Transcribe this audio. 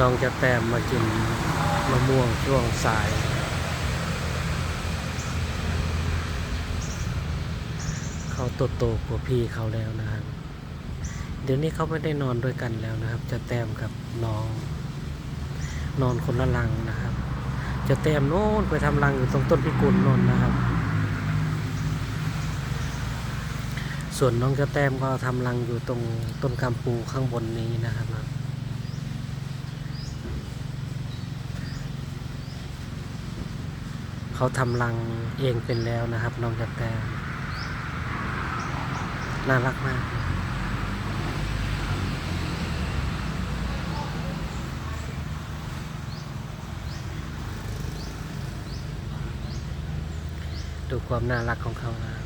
น้องจะแต้มมากินมะม่วงช่วงสาย เขาโตโตกว่าพี่เขาแล้วนะครับ เดี๋ยวนี้เขาไม่ได้นอนด้วยกันแล้วนะครับ จะแต้มกับน้อง นอนคนละลังนะครับ จะแต้มโน่นไปทำรังอยู่ตรงต้นพิกุลนนนะครับ ส่วนน้องจะแต้มก็ทำรังอยู่ตรงต้นกำปูข้างบนนี้นะครับนะ เขาทำรังเองเป็นแล้วนะครับ น้องจะแต้มน่ารักมาก ดูความน่ารักของเขานะ